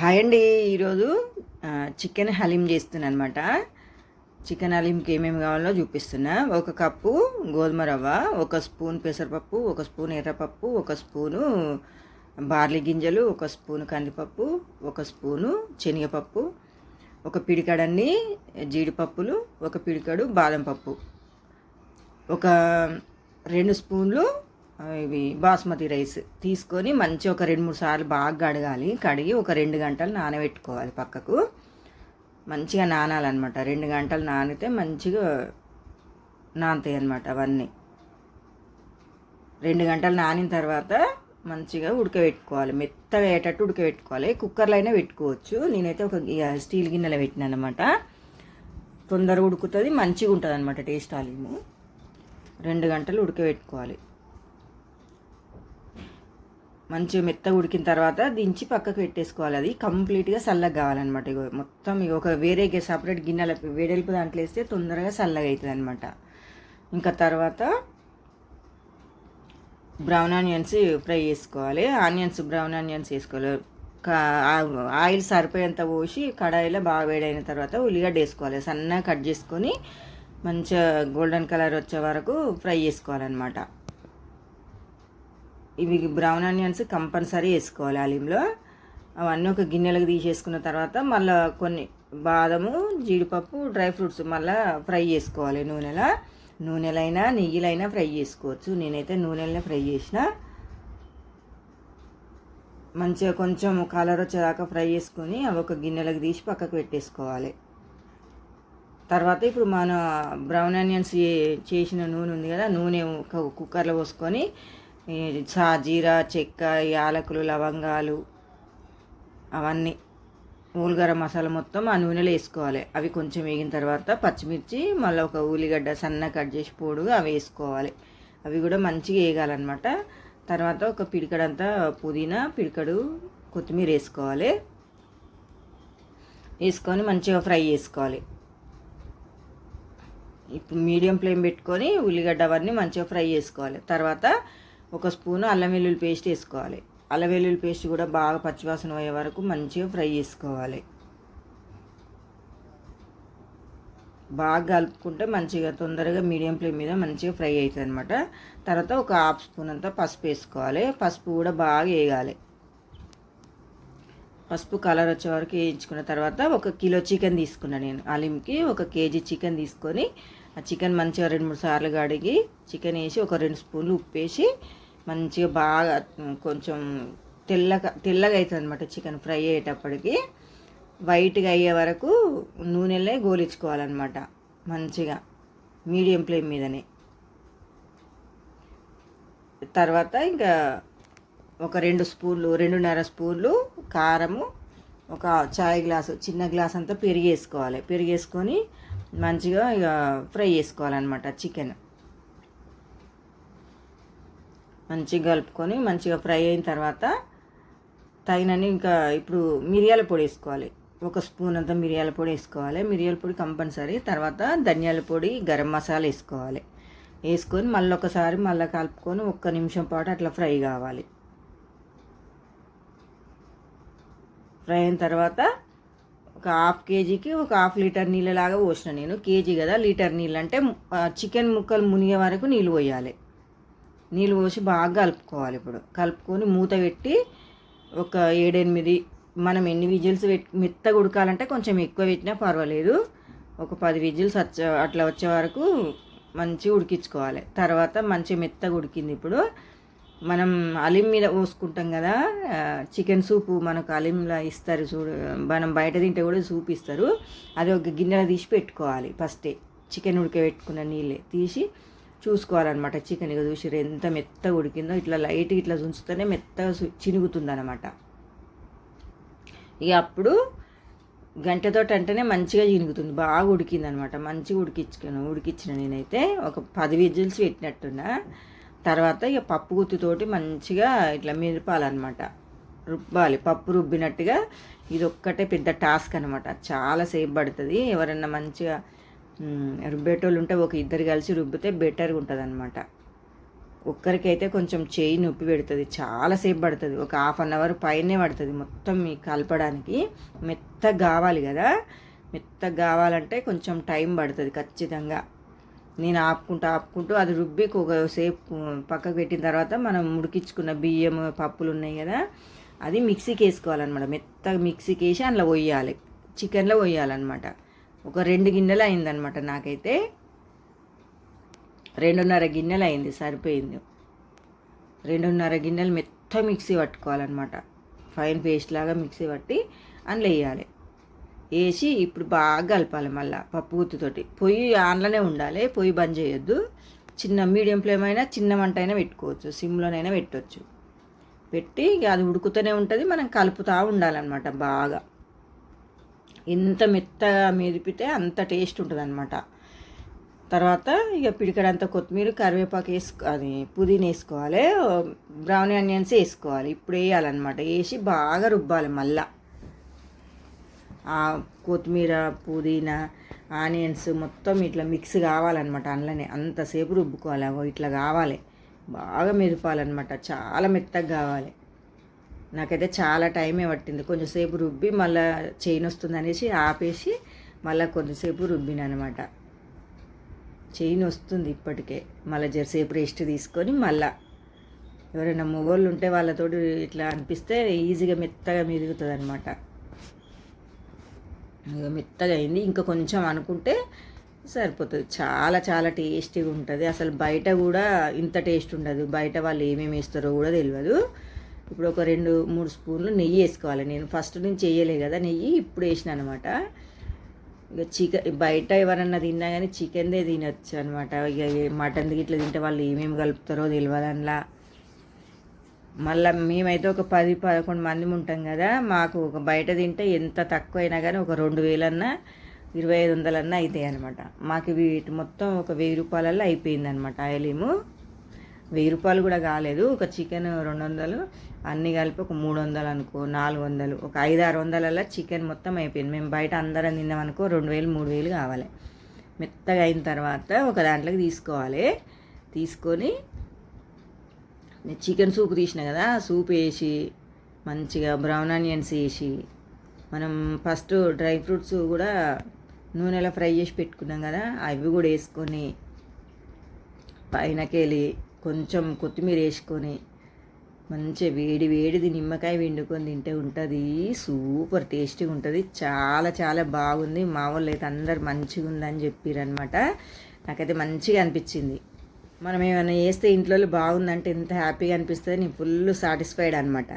Hi అండి. ఈరోజు chicken haleem చేస్తున్నాను అనమాట చికెన్ హలీంకి ఏమేమి కావాలో చూపిస్తున్నా. ఒక కప్పు గోధుమ రవ్వ ఒక స్పూన్ పెసరపప్పు ఒక స్పూన్ ఎర్రపప్పు ఒక స్పూను బార్లీ గింజలు ఒక స్పూను కందిపప్పు ఒక స్పూను శనగపప్పు ఒక పిడికడన్ని జీడిపప్పులు ఒక పిడికడు బాదం పప్పు ఒక రెండు స్పూన్లు ఇవి బాస్మతి రైస్ తీసుకొని మంచి ఒక రెండు మూడు సార్లు బాగా కడగాలి. కడిగి ఒక రెండు గంటలు నానబెట్టుకోవాలి పక్కకు. మంచిగా నానాలన్నమాట. రెండు గంటలు నానితే మంచిగా నానతాయి అనమాట అవన్నీ. రెండు గంటలు నానిన తర్వాత మంచిగా ఉడకబెట్టుకోవాలి. మెత్తగా అయ్యేటట్టు ఉడకబెట్టుకోవాలి. కుక్కర్లో అయినా పెట్టుకోవచ్చు. నేనైతే ఒక స్టీల్ గిన్నెలో పెట్టినాను అనమాట తొందరగా ఉడుకుతుంది మంచిగా ఉంటుంది అనమాట టేస్ట్ ఆలీము రెండు గంటలు ఉడకబెట్టుకోవాలి. మంచిగా మెత్తగా ఉడికిన తర్వాత దించి పక్కకు పెట్టేసుకోవాలి. అది కంప్లీట్గా చల్లగా కావాలన్నమాట. ఇగో మొత్తం ఇక ఒక వేరే సపరేట్ గిన్నెల వేడెలుపు దాంట్లో వేస్తే తొందరగా చల్లగా అవుతుంది అనమాట ఇంకా తర్వాత బ్రౌన్ ఆనియన్స్ ఫ్రై చేసుకోవాలి. ఆనియన్స్ బ్రౌన్ ఆనియన్స్ వేసుకోవాలి. కా- ఆయిల్ సరిపోయేంత పోసి కడాయిలో బాగా వేడైన తర్వాత ఉల్లిగడ్డ వేసుకోవాలి. సన్నగా కట్ చేసుకొని మంచిగా గోల్డెన్ కలర్ వచ్చే వరకు ఫ్రై చేసుకోవాలన్నమాట. ఇవి బ్రౌన్ ఆనియన్స్ కంపల్సరీ వేసుకోవాలి అలీంలో అవన్నీ ఒక గిన్నెలకు తీసేసుకున్న తర్వాత మళ్ళీ కొన్ని బాదము జీడిపప్పు డ్రై ఫ్రూట్స్ మళ్ళీ ఫ్రై చేసుకోవాలి నూనెలో. నూనెలైనా నెయ్యిలైనా ఫ్రై చేసుకోవచ్చు. నేనైతే నూనెలనే ఫ్రై చేసిన. మంచిగా కొంచెం కలర్ వచ్చేదాకా ఫ్రై చేసుకొని అవి ఒక గిన్నెలకు తీసి పక్కకు పెట్టేసుకోవాలి. తర్వాత ఇప్పుడు మన బ్రౌన్ ఆనియన్స్ చేసిన నూనె ఉంది కదా నూనె ఒక కుక్కర్లో పోసుకొని సాజీరా సా జీరా చెక్క యాలకులు లవంగాలు అవన్నీ ఊలిగరం మసాలా మొత్తం ఆ నూనెలో వేసుకోవాలి. అవి కొంచెం వేగిన తర్వాత పచ్చిమిర్చి మళ్ళీ ఒక ఉల్లిగడ్డ సన్న కట్ చేసి పొడుగా అవి వేసుకోవాలి. అవి కూడా మంచిగా వేగాలన్నమాట. తర్వాత ఒక పిడికడంతా పుదీనా పిడికడు కొత్తిమీర వేసుకోవాలి. వేసుకొని మంచిగా ఫ్రై చేసుకోవాలి. ఇప్పుడు మీడియం ఫ్లేమ్ పెట్టుకొని ఉల్లిగడ్డ అవన్నీ మంచిగా ఫ్రై చేసుకోవాలి. తర్వాత ఒక స్పూను అల్లం వెల్లుల్లి పేస్ట్ వేసుకోవాలి. అల్లం వెల్లుల్లి పేస్ట్ కూడా బాగా పచ్చివాసన పోయే వరకు మంచిగా ఫ్రై చేసుకోవాలి. బాగా కలుపుకుంటే మంచిగా తొందరగా మీడియం ఫ్లేమ్ మీద మంచిగా ఫ్రై అవుతుంది అనమాట తర్వాత ఒక హాఫ్ స్పూన్ అంతా పసుపు వేసుకోవాలి. పసుపు కూడా బాగా వేయాలి పసుపు కలర్ వచ్చే వరకు వేయించుకున్న తర్వాత ఒక కిలో చికెన్ తీసుకున్నాను నేను. అలింకి ఒక కేజీ చికెన్ తీసుకొని ఆ చికెన్ మంచిగా రెండు మూడు సార్లు కడిగి చికెన్ వేసి ఒక రెండు స్పూన్లు ఉప్పు వేసి మంచిగా బాగా కొంచెం తెల్లగా తెల్లగా అవుతుంది అనమాట చికెన్ ఫ్రై అయ్యేటప్పటికి. వైట్గా అయ్యే వరకు నూనెలే గోలించుకోవాలన్నమాట మంచిగా మీడియం ఫ్లేమ్ మీదనే. తర్వాత ఇంకా ఒక రెండు స్పూన్లు రెండున్నర స్పూన్లు కారము ఒక చాయ్ గ్లాసు చిన్న గ్లాస్ అంతా పెరిగేసుకోవాలి. పెరిగేసుకొని మంచిగా ఇక ఫ్రై చేసుకోవాలన్నమాట చికెన్. మంచిగా కలుపుకొని మంచిగా ఫ్రై అయిన తర్వాత తగినని ఇంకా ఇప్పుడు మిరియాల పొడి వేసుకోవాలి. ఒక స్పూన్ అంతా మిరియాల పొడి వేసుకోవాలి. మిరియాల పొడి కంపల్సరీ. తర్వాత ధనియాల పొడి గరం మసాలా వేసుకోవాలి. వేసుకొని మళ్ళీ ఒకసారి మళ్ళీ కలుపుకొని ఒక్క నిమిషం పాటు అట్లా ఫ్రై కావాలి. ఫ్రై అయిన తర్వాత ఒక హాఫ్ కేజీకి ఒక హాఫ్ లీటర్ నీళ్ళలాగా పోసిన నేను. కేజీ కదా లీటర్ నీళ్ళు అంటే చికెన్ ముక్కలు మునిగే వరకు నీళ్ళు పోయాలి. నీళ్ళు పోసి బాగా కలుపుకోవాలి ఇప్పుడు. కలుపుకొని మూత పెట్టి ఒక ఏడెనిమిది మనం ఎన్ని విజిల్స్ పెట్టి మెత్తగా ఉడకాలంటే కొంచెం ఎక్కువ పెట్టినా పర్వాలేదు. ఒక పది విజిల్స్ వచ్చే అట్లా వచ్చే వరకు మంచిగా ఉడికించుకోవాలి. తర్వాత మంచిగా మెత్తగా ఉడికింది ఇప్పుడు. మనం అలిం మీద పోసుకుంటాం కదా చికెన్ సూపు మనకు అలింలా ఇస్తారు చూడు మనం బయట తింటే కూడా సూప్ ఇస్తారు. అది ఒక గిన్నెలో తీసి పెట్టుకోవాలి ఫస్టే చికెన్ ఉడకబెట్టుకున్న నీళ్ళే తీసి చూసుకోవాలన్నమాట. చికెన్ ఇక చూసి ఎంత మెత్తగా ఉడికిందో ఇట్లా లైట్ ఇట్లా ఉంచుతూనే మెత్తగా చినుగుతుంది అనమాట ఇక అప్పుడు గంటతో అంటేనే మంచిగా చినుగుతుంది బాగా ఉడికిందనమాట మంచిగా ఉడికించుకున్నాను ఉడికించిన నేనైతే ఒక పది విజిల్స్ పెట్టినట్టున్నా. తర్వాత ఇక పప్పు గుత్తితోటి మంచిగా ఇట్లా మిరపాలన్నమాట. రుబ్బాలి. పప్పు రుబ్బినట్టుగా ఇది ఒక్కటే పెద్ద టాస్క్ అనమాట చాలా సేపు పడుతుంది. ఎవరన్నా మంచిగా రుబ్బేటోళ్ళు ఉంటే ఒక ఇద్దరు కలిసి రుబ్బితే బెటర్గా ఉంటుంది అనమాట ఒక్కరికైతే కొంచెం చేయి నొప్పి పెడుతుంది. చాలాసేపు పడుతుంది. ఒక హాఫ్ అన్ అవర్ పైనే పడుతుంది మొత్తం మీకు కలపడానికి. మెత్తగా కావాలి కదా. మెత్తగా కావాలంటే కొంచెం టైం పడుతుంది ఖచ్చితంగా. నేను ఆపుకుంటూ ఆపుకుంటూ అది రుబ్బి ఒకసేపు పక్కకు పెట్టిన తర్వాత మనం ఉడికించుకున్న బియ్యం పప్పులు ఉన్నాయి కదా అది మిక్సీకి వేసుకోవాలన్నమాట. మెత్తగా మిక్సీకి వేసి అందులో పోయాలి చికెన్లో పోయాలన్నమాట ఒక రెండు గిన్నెలు అయిందనమాట నాకైతే. రెండున్నర గిన్నెలు అయింది సరిపోయింది. రెండున్నర గిన్నెలు మెత్త మిక్సీ పట్టుకోవాలన్నమాట. ఫైన్ పేస్ట్ లాగా మిక్సీ పట్టి అందులో వేయాలి. వేసి ఇప్పుడు బాగా కలపాలి మళ్ళీ పప్పు గుత్తుతోటి. పొయ్యి ఆన్లోనే ఉండాలి పొయ్యి బంద్ చేయొద్దు. చిన్న మీడియం ఫ్లేమ్ అయినా చిన్న మంట అయినా పెట్టుకోవచ్చు సిమ్లోనైనా పెట్టవచ్చు పెట్టి ఇక అది ఉడుకుతూనే ఉంటుంది మనం కలుపుతూ ఉండాలన్నమాట బాగా. ఎంత మెత్తగా మెదిపితే అంత టేస్ట్ ఉంటుంది అనమాట తర్వాత ఇక పిడికడంత కొత్తిమీర కరివేపాకు వేసుకో అది పుదీనా వేసుకోవాలి బ్రౌన్ ఆనియన్స్ వేసుకోవాలి. ఇప్పుడు వేయాలన్నమాట వేసి బాగా రుబ్బాలి మళ్ళీ. కొత్తిమీర పుదీనా ఆనియన్స్ మొత్తం ఇట్లా మిక్స్ కావాలన్నమాట అందులోనే. అంతసేపు రుబ్బుకోవాలి. అగో ఇట్లా కావాలి. బాగా మెదపాలన్నమాట. చాలా మెత్తగా కావాలి. నాకైతే చాలా టైమే పట్టింది. కొంచెంసేపు రుబ్బి మళ్ళీ చైన్ వస్తుంది అనేసి ఆపేసి మళ్ళీ కొంచెంసేపు రుబ్బిన అనమాట చైన్ వస్తుంది ఇప్పటికే. మళ్ళీ జరసేపు రెస్ట్ తీసుకొని మళ్ళా. ఎవరైనా మొగోళ్ళు ఉంటే వాళ్ళతోటి ఇట్లా అనిపిస్తే ఈజీగా మెత్తగా మెరుగుతుంది అనమాట మెత్తగా అయింది. ఇంకా కొంచెం అనుకుంటే సరిపోతుంది. చాలా చాలా టేస్టీగా ఉంటుంది. అసలు బయట కూడా ఇంత టేస్ట్ ఉండదు. బయట వాళ్ళు ఏమేమి వేస్తారో కూడా తెలియదు ఇప్పుడు ఒక రెండు మూడు స్పూన్లు నెయ్యి వేసుకోవాలి. నేను ఫస్ట్ నుంచి వేయలే కదా నెయ్యి ఇప్పుడు వేసిన అనమాట. ఇక చికెన్ బయట ఎవరన్నా తిన్నా కానీ చికెన్దే తినొచ్చు అనమాట. ఇక మటన్ ఇట్లా తింటే వాళ్ళు ఏమేమి కలుపుతారో తెలియదు అందులో మళ్ళీ మేమైతే ఒక పది పదకొండు మంది ఉంటాం కదా మాకు ఒక బయట తింటే ఎంత తక్కువ అయినా కానీ ఒక రెండు వేలన్నా ఇరవై ఐదు వందలన్నా అవుతాయి అనమాట మాకు వీటి మొత్తం ఒక వెయ్యి రూపాయలలో అయిపోయింది అనమాట ఆయిలీము. వెయ్యి రూపాయలు కూడా కాలేదు ఒక చికెన్ రెండు వందలు అన్నీ కలిపి ఒక మూడు వందలు అనుకో నాలుగు వందలు ఒక ఐదు ఆరు వందలల్లో చికెన్ మొత్తం అయిపోయింది. మేము బయట అందరం తిన్నామనుకో రెండు వేలు మూడు వేలు కావాలి. మెత్తగా అయిన తర్వాత ఒక దాంట్లోకి తీసుకోవాలి. తీసుకొని చికెన్ సూప్ తీసిన కదా సూప్ వేసి మంచిగా బ్రౌన్ ఆనియన్స్ వేసి మనం ఫస్ట్ డ్రై ఫ్రూట్స్ కూడా నూనెలో ఫ్రై చేసి పెట్టుకున్నాం కదా అవి కూడా వేసుకొని పైనకెళ్ళి కొంచెం కొత్తిమీర వేసుకొని మంచిగా వేడి వేడిది నిమ్మకాయ వండుకొని తింటే ఉంటుంది సూపర్ టేస్టీగా ఉంటుంది చాలా చాలా బాగుంది. మా వాళ్ళు అయితే అందరు మంచిగా ఉందని చెప్పారనమాట నాకైతే మంచిగా అనిపించింది. మనం ఏమైనా చేస్తే ఇంట్లో బాగుందంటే ఎంత హ్యాపీగా అనిపిస్తుంది నేను ఫుల్ సాటిస్ఫైడ్ అనమాట